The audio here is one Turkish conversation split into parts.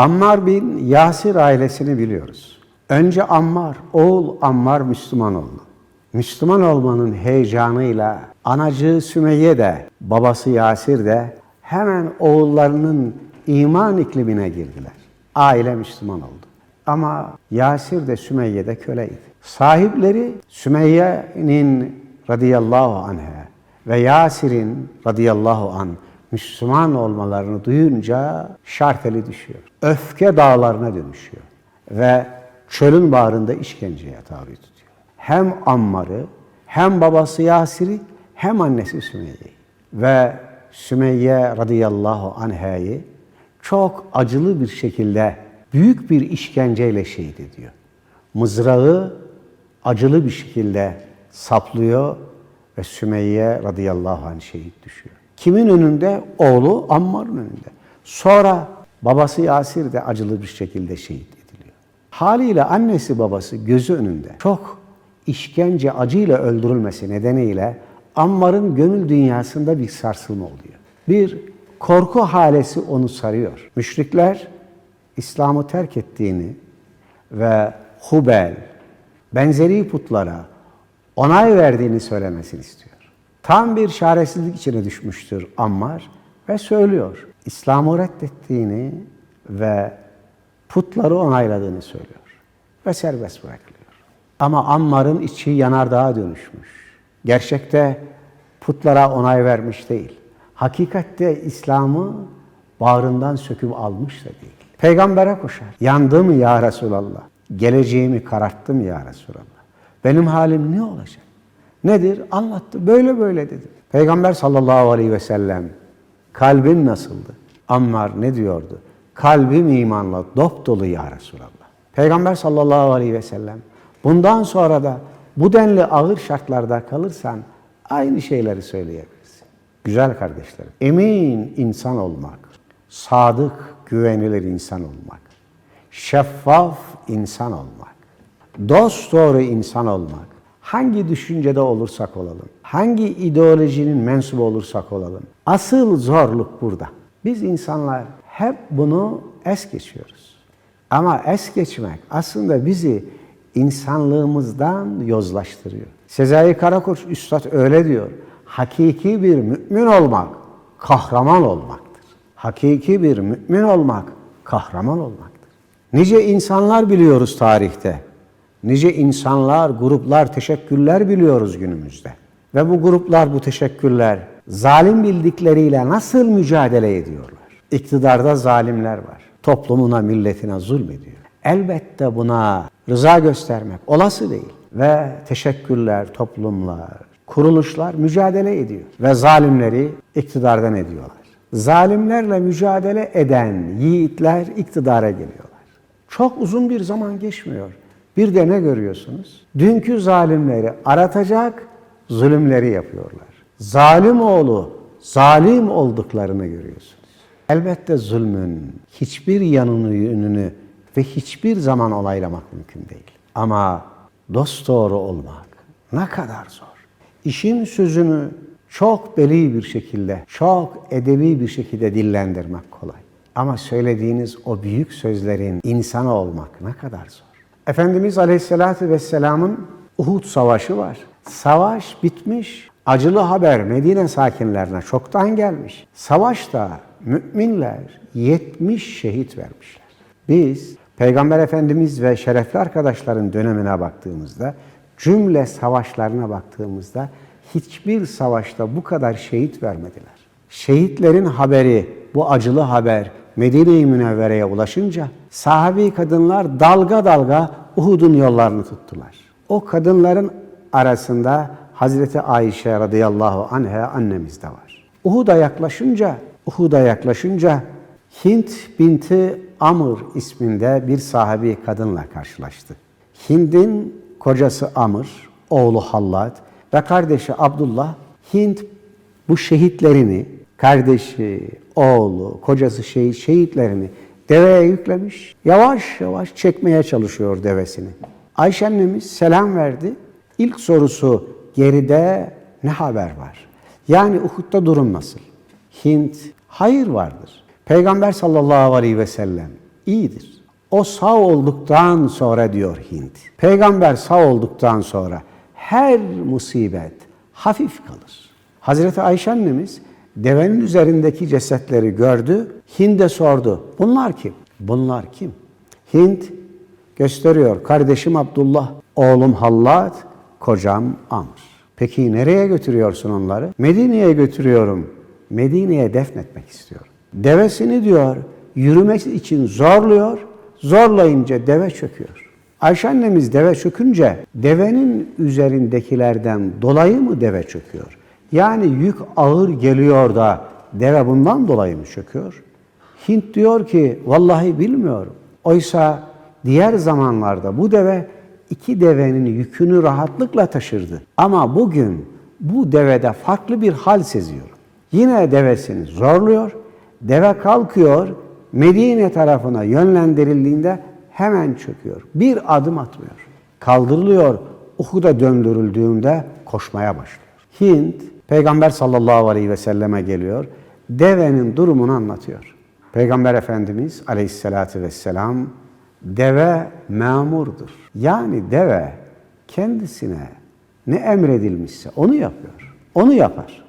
Ammar bin Yasir ailesini biliyoruz. Önce Ammar, oğul Ammar Müslüman oldu. Müslüman olmanın heyecanıyla anacığı Sümeyye de, babası Yasir de hemen oğullarının iman iklimine girdiler. Aile Müslüman oldu. Ama Yasir de Sümeyye de köleydi. Sahipleri Sümeyye'nin radıyallahu anh'a ve Yasir'in radıyallahu an Müslüman olmalarını duyunca şarteli düşüyor. Öfke dağlarına dönüşüyor. Ve çölün bağrında işkenceye tabi tutuyor. Hem Ammar'ı, hem babası Yasir'i, hem annesi Sümeyye'yi. Ve Sümeyye radıyallahu anh'ı çok acılı bir şekilde büyük bir işkenceyle şehit ediyor. Mızrağı acılı bir şekilde saplıyor ve Sümeyye radıyallahu anh şehit düşüyor. Kimin önünde? Oğlu Ammar'ın önünde. Sonra babası Yasir de acılı bir şekilde şehit ediliyor. Haliyle annesi babası gözü önünde çok işkence acıyla öldürülmesi nedeniyle Ammar'ın gönül dünyasında bir sarsılma oluyor. Bir korku halesi onu sarıyor. Müşrikler İslam'ı terk ettiğini ve Hubel, benzeri putlara onay verdiğini söylemesini istiyor. Tam bir çaresizlik içine düşmüştür Ammar ve söylüyor. İslam'ı reddettiğini ve putları onayladığını söylüyor. Ve serbest bırakılıyor. Ama Ammar'ın içi yanardağa dönüşmüş. Gerçekte putlara onay vermiş değil. Hakikatte İslam'ı bağrından söküp almış da değil. Peygambere koşar. Yandım ya Resulallah. Geleceğimi kararttım ya Resulallah. Benim halim ne olacak? Nedir? Anlattı. Böyle böyle dedi. Peygamber sallallahu aleyhi ve sellem kalbin nasıldı? Ammar ne diyordu? Kalbim imanla dop dolu ya Resulallah. Peygamber sallallahu aleyhi ve sellem bundan sonra da bu denli ağır şartlarda kalırsan aynı şeyleri söyleyebilirsin. Güzel kardeşlerim, emin insan olmak, sadık, güvenilir insan olmak, şeffaf insan olmak, dost doğru insan olmak, hangi düşüncede olursak olalım, hangi ideolojinin mensubu olursak olalım, asıl zorluk burada. Biz insanlar hep bunu es geçiyoruz. Ama es geçmek aslında bizi insanlığımızdan yozlaştırıyor. Sezai Karakoç Üstad öyle diyor. Hakiki bir mümin olmak kahraman olmaktır. Hakiki bir mümin olmak kahraman olmaktır. Nice insanlar biliyoruz tarihte. Nice insanlar, gruplar, teşekkürler biliyoruz günümüzde. Ve bu gruplar, bu teşekkürler zalim bildikleriyle nasıl mücadele ediyorlar? İktidarda zalimler var. Toplumuna, milletine zulmediyor. Elbette buna rıza göstermek olası değil. Ve teşekkürler, toplumlar, kuruluşlar mücadele ediyor. Ve zalimleri iktidardan ediyorlar. Zalimlerle mücadele eden yiğitler iktidara geliyorlar. Çok uzun bir zaman geçmiyor. Bir de ne görüyorsunuz? Dünkü zalimleri aratacak zulümleri yapıyorlar. Zalim oğlu zalim olduklarını görüyorsunuz. Elbette zulmün hiçbir yanını yönünü ve hiçbir zaman olaylamak mümkün değil. Ama dosdoğru olmak ne kadar zor. İşin sözünü çok beli bir şekilde, çok edebi bir şekilde dillendirmek kolay. Ama söylediğiniz o büyük sözlerin insanı olmak ne kadar zor. Efendimiz Aleyhisselatü Vesselam'ın Uhud Savaşı var. Savaş bitmiş. Acılı haber Medine sakinlerine çoktan gelmiş. Savaşta müminler 70 şehit vermişler. Biz Peygamber Efendimiz ve şerefli arkadaşların dönemine baktığımızda, cümle savaşlarına baktığımızda hiçbir savaşta bu kadar şehit vermediler. Şehitlerin haberi, bu acılı haber Medine-i Münevvere'ye ulaşınca sahabi kadınlar dalga dalga Uhud'un yollarını tuttular. O kadınların arasında Hazreti Ayşe radıyallahu anha annemiz de var. Uhud'a yaklaşınca, Uhud'a yaklaşınca Hint binti Amr isminde bir sahabi kadınla karşılaştı. Hind'in kocası Amr, oğlu Hallad ve kardeşi Abdullah Hint bu şehitlerini, kardeşi, oğlu, kocası şehit, şehitlerini deveye yüklemiş. Yavaş yavaş çekmeye çalışıyor devesini. Ayşe annemiz selam verdi. İlk sorusu geride ne haber var? Yani Uhud'da durum nasıl? Hint hayır vardır. Peygamber sallallahu aleyhi ve sellem iyidir. O sağ olduktan sonra diyor Hint. Peygamber sağ olduktan sonra her musibet hafif kalır. Hazreti Ayşe annemiz devenin üzerindeki cesetleri gördü. Hind'e sordu. Bunlar kim? Bunlar kim? Hint gösteriyor. Kardeşim Abdullah, oğlum Hallat, kocam Amr. Peki nereye götürüyorsun onları? Medine'ye götürüyorum. Medine'ye defnetmek istiyorum. Devesini diyor yürümesi için zorluyor. Zorlayınca deve çöküyor. Ayşe annemiz deve çökünce devenin üzerindekilerden dolayı mı deve çöküyor? Yani yük ağır geliyor da deve bundan dolayı mı çöküyor? Hint diyor ki vallahi bilmiyorum. Oysa diğer zamanlarda bu deve iki devenin yükünü rahatlıkla taşırdı. Ama bugün bu devede farklı bir hal seziyorum. Yine devesini zorluyor. Deve kalkıyor. Medine tarafına yönlendirildiğinde hemen çöküyor. Bir adım atmıyor. Kaldırılıyor. Uhud'a döndürüldüğünde koşmaya başlıyor. Hint Peygamber sallallahu aleyhi ve selleme geliyor. Devenin durumunu anlatıyor. Peygamber Efendimiz aleyhissalatü vesselam deve memurdur. Yani deve kendisine ne emredilmişse onu yapıyor. Onu yapar.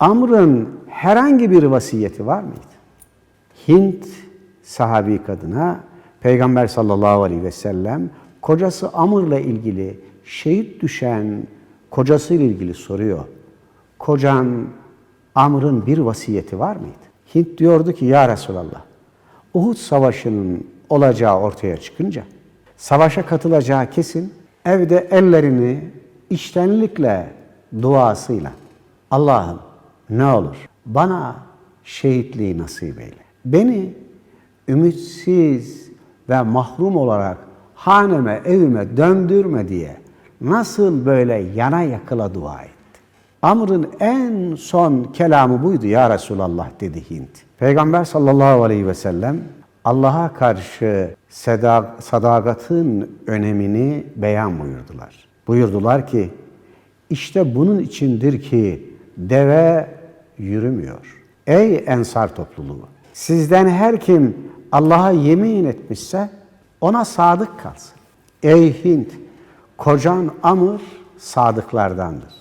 Amr'ın herhangi bir vasiyeti var mıydı? Hint sahabi kadına Peygamber sallallahu aleyhi ve sellem kocası Amr'la ilgili şehit düşen kocasıyla ilgili soruyor. Kocan Amr'ın bir vasiyeti var mıydı? Hint diyordu ki ya Resulallah Uhud savaşının olacağı ortaya çıkınca savaşa katılacağı kesin evde ellerini içtenlikle duasıyla Allah'ım ne olur bana şehitliği nasip eyle. Beni ümitsiz ve mahrum olarak haneme, evime döndürme diye nasıl böyle yana yakıla dua etti. Amr'ın en son kelamı buydu ya Resulallah dedi Hint. Peygamber sallallahu aleyhi ve sellem Allah'a karşı sadakatin önemini beyan buyurdular. Buyurdular ki işte bunun içindir ki deve yürümüyor. Ey ensar topluluğu! Sizden her kim Allah'a yemin etmişse ona sadık kalsın. Ey Hint! Kocan Amr sadıklardandır.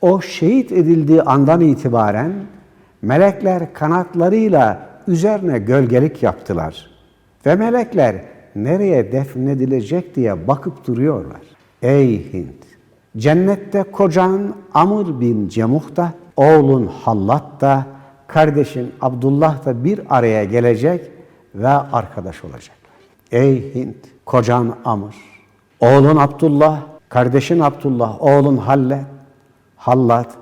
O şehit edildiği andan itibaren melekler kanatlarıyla üzerine gölgelik yaptılar. Ve melekler nereye defnedilecek diye bakıp duruyorlar. Ey Hint! Cennette kocan Amr bin Cemuh da, oğlun Hallat da, kardeşin Abdullah da bir araya gelecek ve arkadaş olacaklar. Ey Hint! Kocan Amr, oğlun Abdullah, kardeşin Abdullah, oğlun Hallet, Hallat,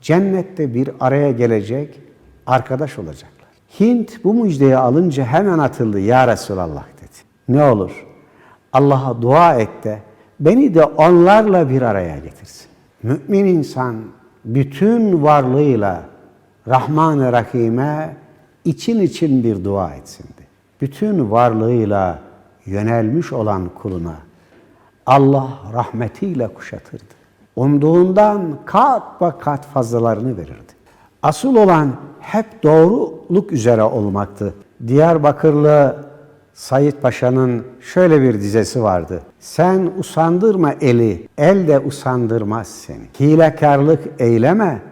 cennette bir araya gelecek, arkadaş olacaklar. Hint bu müjdeyi alınca hemen atıldı ya Resulallah dedi. Ne olur Allah'a dua et de beni de onlarla bir araya getirsin. Mümin insan bütün varlığıyla Rahman-ı Rahim'e için için bir dua etsin Bütün varlığıyla yönelmiş olan kuluna Allah rahmetiyle kuşatırdı. Umduğundan kat ve kat fazlalarını verirdi. Asıl olan hep doğruluk üzere olmaktı. Diyarbakırlı Sayit Paşa'nın şöyle bir dizesi vardı. Sen usandırma eli, el de usandırmaz seni. Hilekarlık eyleme,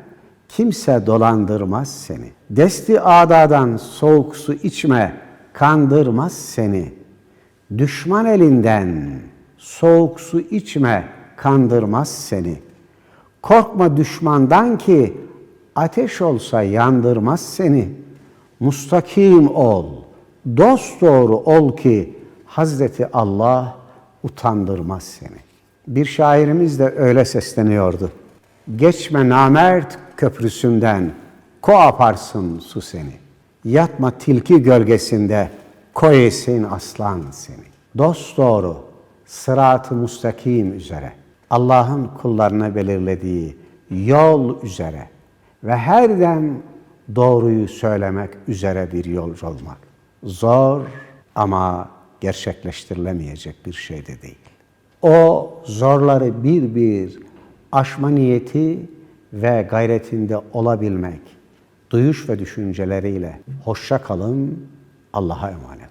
kimse dolandırmaz seni. Desti adadan soğuk su içme, kandırmaz seni. Düşman elinden soğuk su içme, kandırmaz seni. Korkma düşmandan ki ateş olsa yandırmaz seni. Mustakim ol, dost doğru ol ki Hazreti Allah utandırmaz seni. Bir şairimiz de öyle sesleniyordu. Geçme namert köprüsünden, ko aparsın su seni. Yatma tilki gölgesinde, koyesin aslan seni. Dost doğru, sırat-ı müstakim üzere, Allah'ın kullarına belirlediği yol üzere ve her dem doğruyu söylemek üzere bir yolcu olmak. Zor ama gerçekleştirilemeyecek bir şey de değil. O zorları bir bir aşma niyeti ve gayretinde olabilmek, duyuş ve düşünceleriyle hoşça kalın, Allah'a emanet